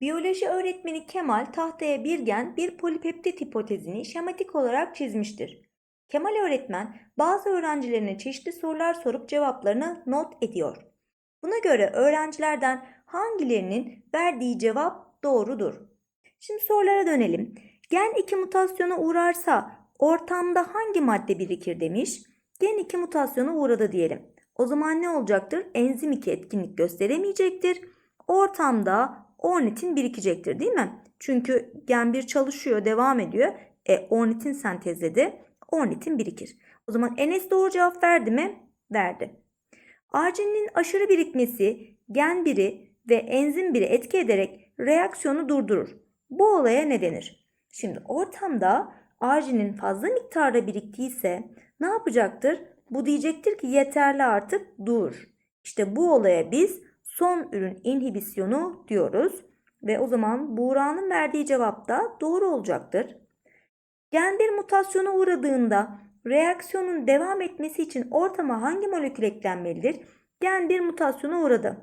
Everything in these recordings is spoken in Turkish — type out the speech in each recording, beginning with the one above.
Biyoloji öğretmeni Kemal tahtaya bir gen bir polipeptit hipotezini şematik olarak çizmiştir. Kemal öğretmen bazı öğrencilerine çeşitli sorular sorup cevaplarını not ediyor. Buna göre öğrencilerden hangilerinin verdiği cevap doğrudur? Şimdi sorulara dönelim. Gen 2 mutasyona uğrarsa ortamda hangi madde birikir demiş. Gen 2 mutasyona uğradı diyelim. O zaman ne olacaktır? Enzim 2 etkinlik gösteremeyecektir. Ortamda ornitin birikecektir değil mi? Çünkü gen 1 çalışıyor, devam ediyor. E ornitin sentezledi. Ornitin birikir. O zaman Enes doğru cevap verdi mi? Verdi. Arginin aşırı birikmesi gen 1'i ve enzim 1'i etki ederek reaksiyonu durdurur. Bu olaya ne denir? Şimdi ortamda arginin fazla miktarda biriktiyse ne yapacaktır? Bu diyecektir ki yeterli artık dur. İşte bu olaya biz son ürün inhibisyonu diyoruz. Ve o zaman Buğra'nın verdiği cevap da doğru olacaktır. Gen bir mutasyona uğradığında reaksiyonun devam etmesi için ortama hangi molekül eklenmelidir? Gen bir mutasyona uğradı.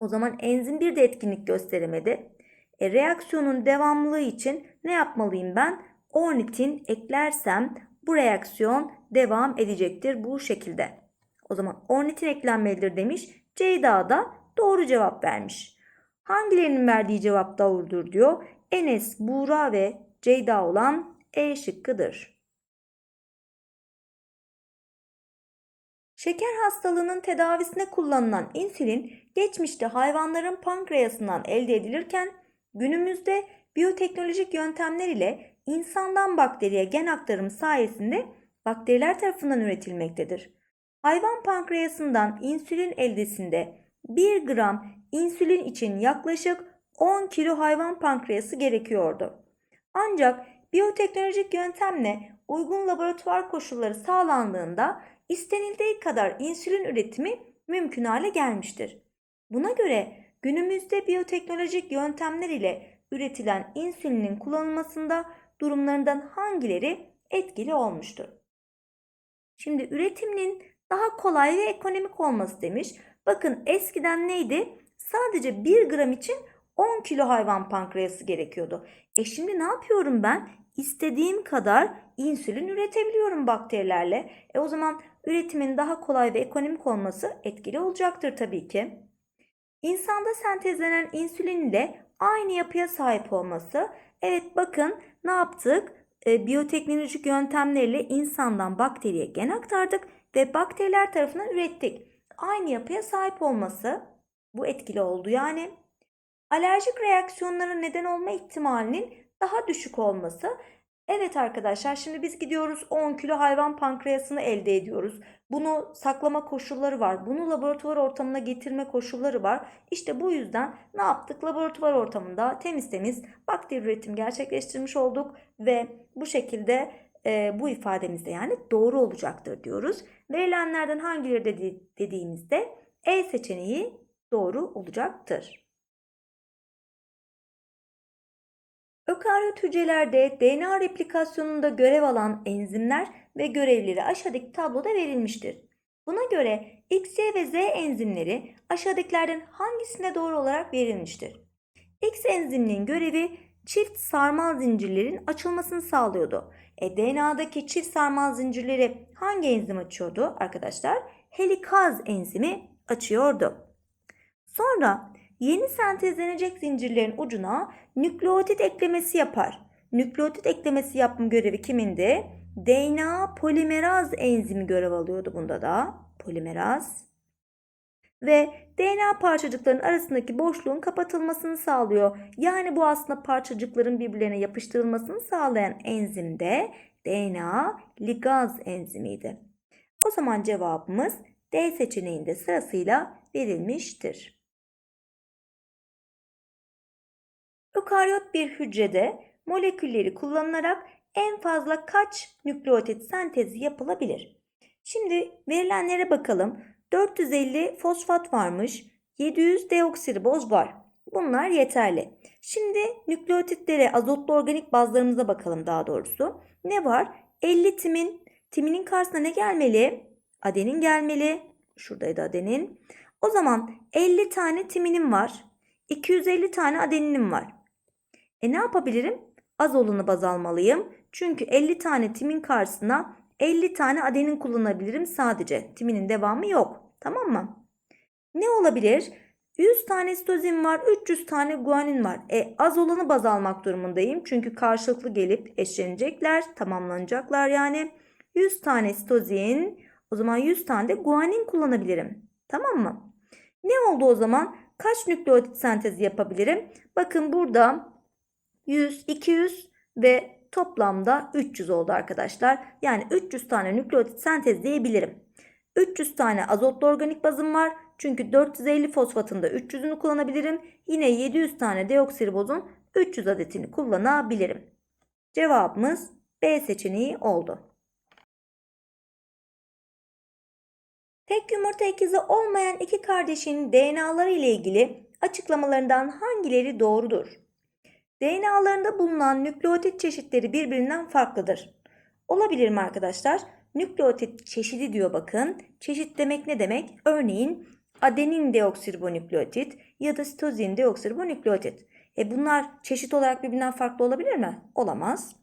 O zaman enzim 1 de etkinlik gösteremedi. E, reaksiyonun devamlılığı için ne yapmalıyım ben? Ornitin eklersem bu reaksiyon devam edecektir bu şekilde. O zaman ornitin eklenmelidir demiş. Ceyda da doğru cevap vermiş. Hangilerinin verdiği cevap doğrudur diyor. Enes, Buğra ve Ceyda olan E şıkkıdır. Şeker hastalığının tedavisine kullanılan insülin geçmişte hayvanların pankreasından elde edilirken günümüzde biyoteknolojik yöntemler ile insandan bakteriye gen aktarımı sayesinde bakteriler tarafından üretilmektedir. Hayvan pankreasından insülin eldesinde 1 gram insülin için yaklaşık 10 kilo hayvan pankreası gerekiyordu. Ancak biyoteknolojik yöntemle uygun laboratuvar koşulları sağlandığında istenildiği kadar insülin üretimi mümkün hale gelmiştir. Buna göre günümüzde biyoteknolojik yöntemler ile üretilen insülinin kullanılmasında durumlarından hangileri etkili olmuştur? Şimdi üretiminin daha kolay ve ekonomik olması demiş. Bakın eskiden neydi? Sadece 1 gram için 10 kilo hayvan pankreası gerekiyordu. E şimdi ne yapıyorum ben? İstediğim kadar insülin üretebiliyorum bakterilerle. E o zaman üretimin daha kolay ve ekonomik olması etkili olacaktır tabii ki. İnsanda sentezlenen insülin ile aynı yapıya sahip olması. Evet bakın ne yaptık? E, biyoteknolojik yöntemlerle insandan bakteriye gen aktardık ve bakteriler tarafından ürettik. Aynı yapıya sahip olması bu etkili oldu yani. Alerjik reaksiyonlara neden olma ihtimalinin daha düşük olması. Evet arkadaşlar şimdi biz gidiyoruz 10 kilo hayvan pankreasını elde ediyoruz. Bunu saklama koşulları var. Bunu laboratuvar ortamına getirme koşulları var. İşte bu yüzden ne yaptık? Laboratuvar ortamında temiz temiz bakteri üretim gerçekleştirmiş olduk ve bu şekilde e, bu ifademizde yani doğru olacaktır diyoruz. Verilenlerden hangileri dedi, dediğimizde E seçeneği doğru olacaktır. Ökaryot hücrelerde DNA replikasyonunda görev alan enzimler ve görevleri aşağıdaki tabloda verilmiştir. Buna göre X, ve Z enzimleri aşağıdakilerden hangisine doğru olarak verilmiştir? X enziminin görevi çift sarmal zincirlerin açılmasını sağlıyordu. E, DNA'daki çift sarmal zincirleri hangi enzim açıyordu arkadaşlar? Helikaz enzimi açıyordu. Sonra yeni sentezlenecek zincirlerin ucuna nükleotit eklemesi yapar. Nükleotit eklemesi yapma görevi kimindi? DNA polimeraz enzimi görev alıyordu bunda da. Polimeraz. Ve DNA parçacıklarının arasındaki boşluğun kapatılmasını sağlıyor. Yani bu aslında parçacıkların birbirlerine yapıştırılmasını sağlayan enzim de DNA ligaz enzimiydi. O zaman cevabımız D seçeneğinde sırasıyla verilmiştir. Ökaryot bir hücrede molekülleri kullanılarak en fazla kaç nükleotit sentezi yapılabilir? Şimdi verilenlere bakalım. 450 fosfat varmış, 700 deoksiriboz var. Bunlar yeterli. Şimdi nükleotitlere, azotlu organik bazlarımıza bakalım daha doğrusu. Ne var? 50 timin. Timinin karşısına ne gelmeli? Adenin gelmeli. Şuradaydı adenin. O zaman 50 tane timinim var. 250 tane adeninim var. E ne yapabilirim? Az olanı baz almalıyım. Çünkü 50 tane timin karşısına 50 tane adenin kullanabilirim sadece. Timinin devamı yok. Tamam mı? Ne olabilir? 100 tane sitozin var, 300 tane guanin var. E az olanı baz almak durumundayım. Çünkü karşılıklı gelip eşlenecekler, tamamlanacaklar yani. 100 tane sitozin, o zaman 100 tane de guanin kullanabilirim. Tamam mı? Ne oldu o zaman? Kaç nükleotit sentezi yapabilirim? Bakın burada 100, 200 ve toplamda 300 oldu arkadaşlar. Yani 300 tane nükleotit sentezleyebilirim. 300 tane azotlu organik bazım var. Çünkü 450 fosfatın da 300'ünü kullanabilirim. Yine 700 tane deoksiribozun 300 adetini kullanabilirim. Cevabımız B seçeneği oldu. Tek yumurta ikizi olmayan iki kardeşin DNA'ları ile ilgili açıklamalarından hangileri doğrudur? DNA'larında bulunan nükleotit çeşitleri birbirinden farklıdır. Olabilir mi arkadaşlar? Nükleotit çeşidi diyor bakın. Çeşit demek ne demek? Örneğin adenin deoksiribonükleotit ya da sitozin deoksiribonükleotit. E bunlar çeşit olarak birbirinden farklı olabilir mi? Olamaz.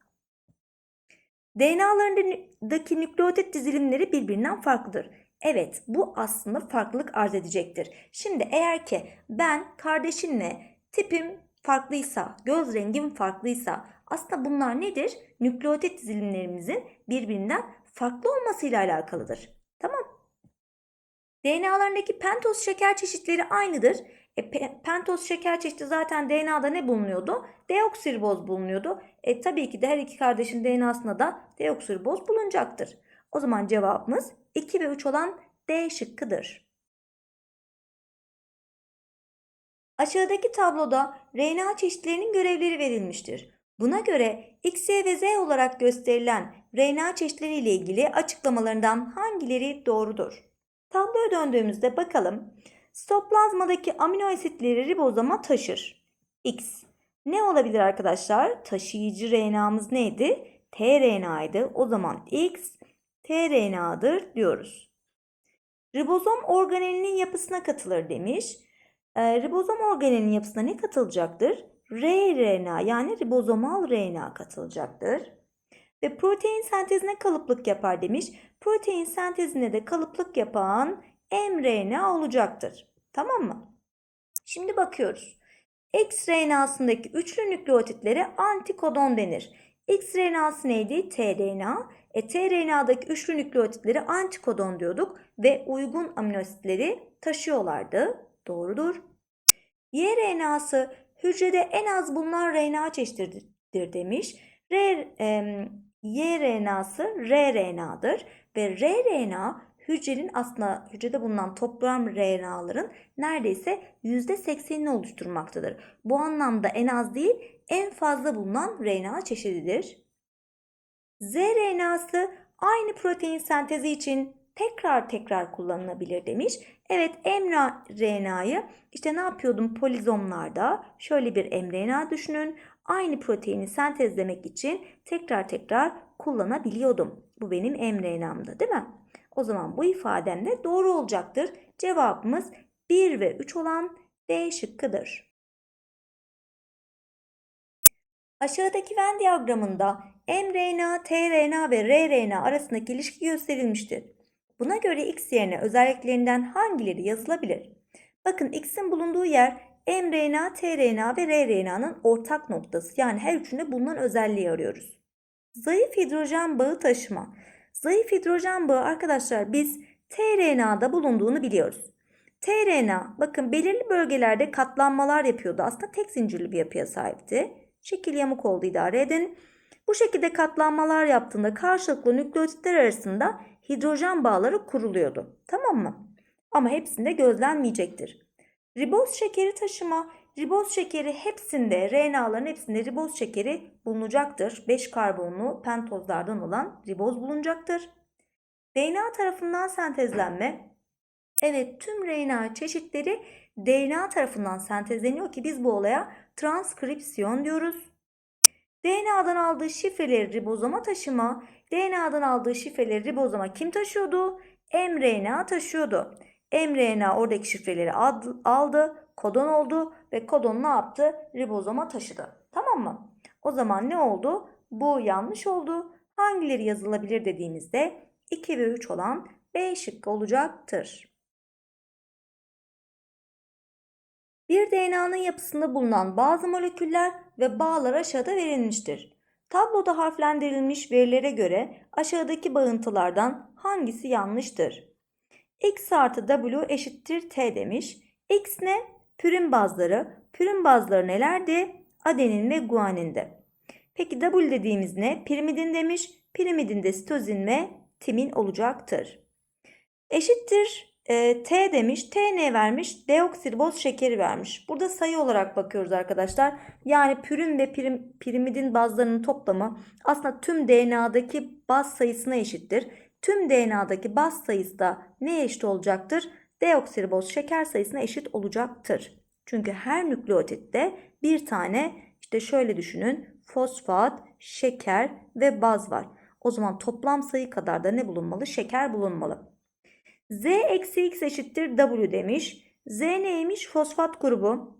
DNA'larındaki nükleotit dizilimleri birbirinden farklıdır. Evet, bu aslında farklılık arz edecektir. Şimdi eğer ki ben kardeşimle tipim farklıysa, göz rengim farklıysa aslında bunlar nedir? Nükleotit dizilimlerimizin birbirinden farklı olmasıyla alakalıdır. Tamam. DNA'larındaki pentoz şeker çeşitleri aynıdır. E, pentoz şeker çeşidi zaten DNA'da ne bulunuyordu? Deoksiriboz bulunuyordu. E tabii ki de her iki kardeşin DNA'sında da deoksiriboz bulunacaktır. O zaman cevabımız 2 ve 3 olan D şıkkıdır. Aşağıdaki tabloda RNA çeşitlerinin görevleri verilmiştir. Buna göre X, Y ve Z olarak gösterilen RNA çeşitleri ile ilgili açıklamalarından hangileri doğrudur? Tabloya döndüğümüzde bakalım. Sitoplazmadaki amino asitleri ribozoma taşır. X. Ne olabilir arkadaşlar? Taşıyıcı RNA'mız neydi? tRNA'ydı. O zaman X tRNA'dır diyoruz. Ribozom organelinin yapısına katılır demiş. E, ribozom organelinin yapısına ne katılacaktır? rRNA yani ribozomal RNA katılacaktır. Ve protein sentezine kalıplık yapar demiş. Protein sentezine de kalıplık yapan mRNA olacaktır. Tamam mı? Şimdi bakıyoruz. X RNA'sındaki üçlü nükleotitlere antikodon denir. X RNA'sı neydi? tRNA. E, tRNA'daki üçlü nükleotitleri antikodon diyorduk ve uygun aminoasitleri taşıyorlardı. Doğrudur. Y RNA'sı hücrede en az bulunan RNA çeşididir demiş. R, e, Y RNA'sı rRNA'dır ve rRNA hücrenin aslında hücrede bulunan toplam RNA'ların neredeyse %80'ini oluşturmaktadır. Bu anlamda en az değil en fazla bulunan RNA çeşididir. Z RNA'sı aynı protein sentezi için tekrar tekrar kullanılabilir demiş. Evet mRNA'yı işte ne yapıyordum polizomlarda şöyle bir mRNA düşünün. Aynı proteini sentezlemek için tekrar tekrar kullanabiliyordum. Bu benim mRNA'mdı değil mi? O zaman bu ifadem de doğru olacaktır. Cevabımız 1 ve 3 olan D şıkkıdır. Aşağıdaki Venn diyagramında mRNA, tRNA ve rRNA arasındaki ilişki gösterilmiştir. Buna göre X yerine özelliklerinden hangileri yazılabilir? Bakın X'in bulunduğu yer mRNA, tRNA ve rRNA'nın ortak noktası. Yani her üçünde bulunan özelliği arıyoruz. Zayıf hidrojen bağı taşıma. Zayıf hidrojen bağı arkadaşlar biz tRNA'da bulunduğunu biliyoruz. tRNA bakın belirli bölgelerde katlanmalar yapıyordu. Aslında tek zincirli bir yapıya sahipti. Şekil yamuk oldu idare edin. Bu şekilde katlanmalar yaptığında karşılıklı nükleotitler arasında hidrojen bağları kuruluyordu. Tamam mı? Ama hepsinde gözlenmeyecektir. Riboz şekeri taşıma, riboz şekeri hepsinde, RNA'ların hepsinde riboz şekeri bulunacaktır. 5 karbonlu pentozlardan olan riboz bulunacaktır. DNA tarafından sentezlenme. Evet tüm RNA çeşitleri DNA tarafından sentezleniyor ki biz bu olaya transkripsiyon diyoruz. DNA'dan aldığı şifreleri ribozoma taşıma, DNA'dan aldığı şifreleri ribozoma kim taşıyordu? mRNA taşıyordu. mRNA oradaki şifreleri aldı, kodon oldu ve kodon ne yaptı? Ribozoma taşıdı. Tamam mı? O zaman ne oldu? Bu yanlış oldu. Hangileri yazılabilir dediğimizde 2 ve 3 olan B şıkkı olacaktır. Bir DNA'nın yapısında bulunan bazı moleküller ve bağlar aşağıda verilmiştir. Tabloda harflendirilmiş verilere göre aşağıdaki bağıntılardan hangisi yanlıştır? X artı W eşittir T demiş. X ne? Pürin bazları. Pürin bazları nelerdi? Adenin ve guaninde. Peki W dediğimiz ne? Pirimidin demiş. Pirimidinde sitozin ve timin olacaktır. Eşittir e, T demiş. T ne vermiş? Deoksiriboz şekeri vermiş. Burada sayı olarak bakıyoruz arkadaşlar. Yani pürin ve pirim, pirimidin bazlarının toplamı aslında tüm DNA'daki baz sayısına eşittir. Tüm DNA'daki baz sayısı da neye eşit olacaktır? Deoksiriboz şeker sayısına eşit olacaktır. Çünkü her nükleotitte bir tane işte şöyle düşünün fosfat, şeker ve baz var. O zaman toplam sayı kadar da ne bulunmalı? Şeker bulunmalı. Z eksi x eşittir W demiş. Z neymiş? Fosfat grubu.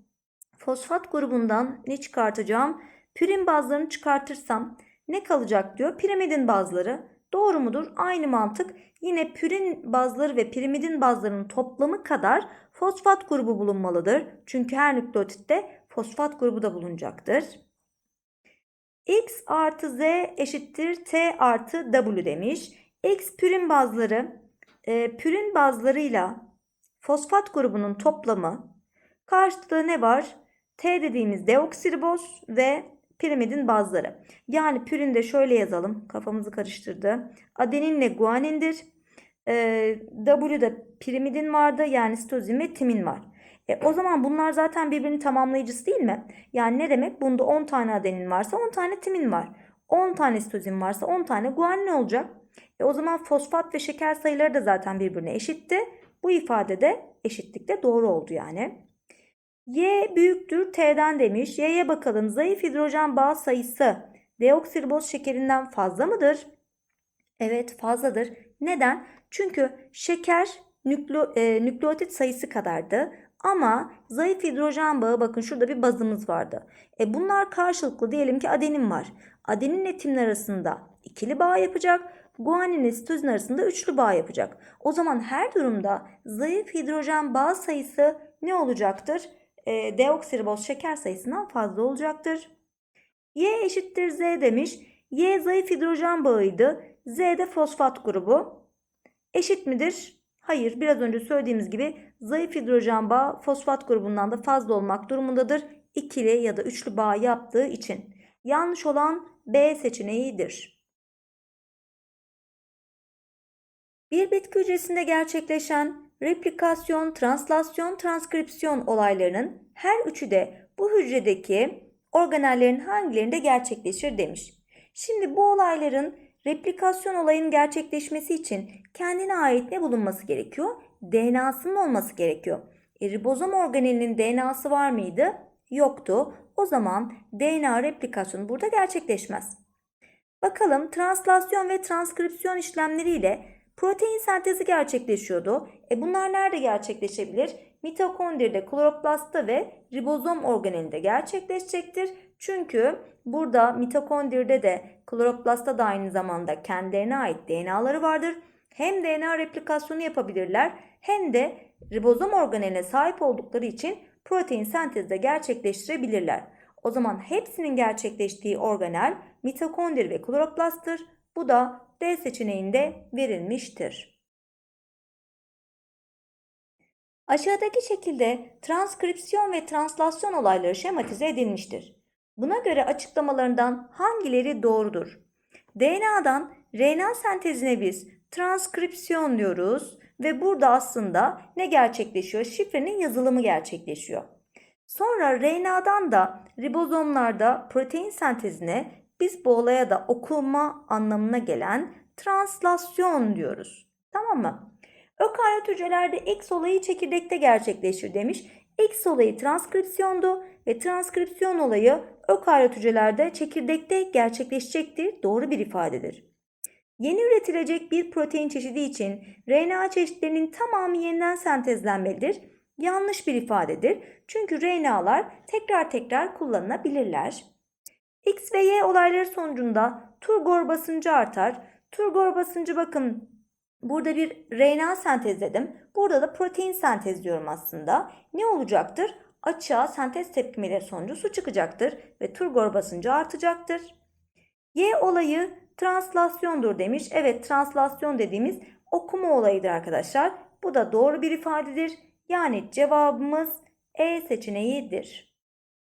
Fosfat grubundan ne çıkartacağım? Pürin bazlarını çıkartırsam ne kalacak diyor. Pirimidin bazları. Doğru mudur? Aynı mantık. Yine pürin bazları ve pirimidin bazlarının toplamı kadar fosfat grubu bulunmalıdır. Çünkü her nükleotitte fosfat grubu da bulunacaktır. X artı Z eşittir T artı W demiş. X pürin bazları, e, pürin bazlarıyla fosfat grubunun toplamı. Karşıda ne var? T dediğimiz deoksiriboz ve pirimidin bazları. Yani pürinde şöyle yazalım. Kafamızı karıştırdı. Adeninle guanindir. E, W'da pirimidin vardı. Yani sitozin ve timin var. E, o zaman bunlar zaten birbirini tamamlayıcısı değil mi? Yani ne demek? Bunda 10 tane adenin varsa 10 tane timin var. 10 tane sitozin varsa 10 tane guanin olacak. E, o zaman fosfat ve şeker sayıları da zaten birbirine eşitti. Bu ifade de eşitlikte doğru oldu yani. Y büyüktür T'den demiş. Y'ye bakalım. Zayıf hidrojen bağ sayısı deoksiriboz şekerinden fazla mıdır? Evet fazladır. Neden? Çünkü şeker nükle, e, nükleotit sayısı kadardı. Ama zayıf hidrojen bağı bakın şurada bir bazımız vardı. E bunlar karşılıklı diyelim ki adenin var. Adeninle timin arasında ikili bağ yapacak. Guanin sitozin arasında üçlü bağ yapacak. O zaman her durumda zayıf hidrojen bağ sayısı ne olacaktır? E, deoksiriboz şeker sayısından fazla olacaktır. Y eşittir Z demiş. Y zayıf hidrojen bağıydı. Z de fosfat grubu. Eşit midir? Hayır, biraz önce söylediğimiz gibi zayıf hidrojen bağı fosfat grubundan da fazla olmak durumundadır. İkili ya da üçlü bağ yaptığı için. Yanlış olan B seçeneğidir. Bir bitki hücresinde gerçekleşen replikasyon, translasyon, transkripsiyon olaylarının her üçü de bu hücredeki organellerin hangilerinde gerçekleşir demiş. Şimdi bu olayların replikasyon olayının gerçekleşmesi için kendine ait ne bulunması gerekiyor? DNA'sının olması gerekiyor. E, ribozom organelinin DNA'sı var mıydı? Yoktu. O zaman DNA replikasyonu burada gerçekleşmez. Bakalım translasyon ve transkripsiyon işlemleriyle protein sentezi gerçekleşiyordu. E bunlar nerede gerçekleşebilir? Mitokondride, kloroplastta ve ribozom organelinde gerçekleşecektir. Çünkü burada mitokondride de kloroplastta da aynı zamanda kendilerine ait DNA'ları vardır. Hem DNA replikasyonu yapabilirler hem de ribozom organeline sahip oldukları için protein sentezi de gerçekleştirebilirler. O zaman hepsinin gerçekleştiği organel mitokondri ve kloroplasttır. Bu da D seçeneğinde verilmiştir. Aşağıdaki şekilde transkripsiyon ve translasyon olayları şematize edilmiştir. Buna göre açıklamalarından hangileri doğrudur? DNA'dan RNA sentezine biz transkripsiyon diyoruz ve burada aslında ne gerçekleşiyor? Şifrenin yazılımı gerçekleşiyor. Sonra RNA'dan da ribozomlarda protein sentezine biz bu olaya da okuma anlamına gelen translasyon diyoruz. Tamam mı? Ökaryot hücrelerde X olayı çekirdekte gerçekleşir demiş. X olayı transkripsiyondu ve transkripsiyon olayı ökaryot hücrelerde çekirdekte gerçekleşecektir. Doğru bir ifadedir. Yeni üretilecek bir protein çeşidi için RNA çeşitlerinin tamamı yeniden sentezlenmelidir. Yanlış bir ifadedir. Çünkü RNA'lar tekrar tekrar kullanılabilirler. X ve Y olayları sonucunda turgor basıncı artar. Turgor basıncı bakın burada bir RNA sentezledim. Burada da protein sentezliyorum aslında. Ne olacaktır? Açığa sentez tepkimeleri sonucu su çıkacaktır ve turgor basıncı artacaktır. Y olayı translasyondur demiş. Evet translasyon dediğimiz okuma olayıdır arkadaşlar. Bu da doğru bir ifadedir. Yani cevabımız E seçeneğidir.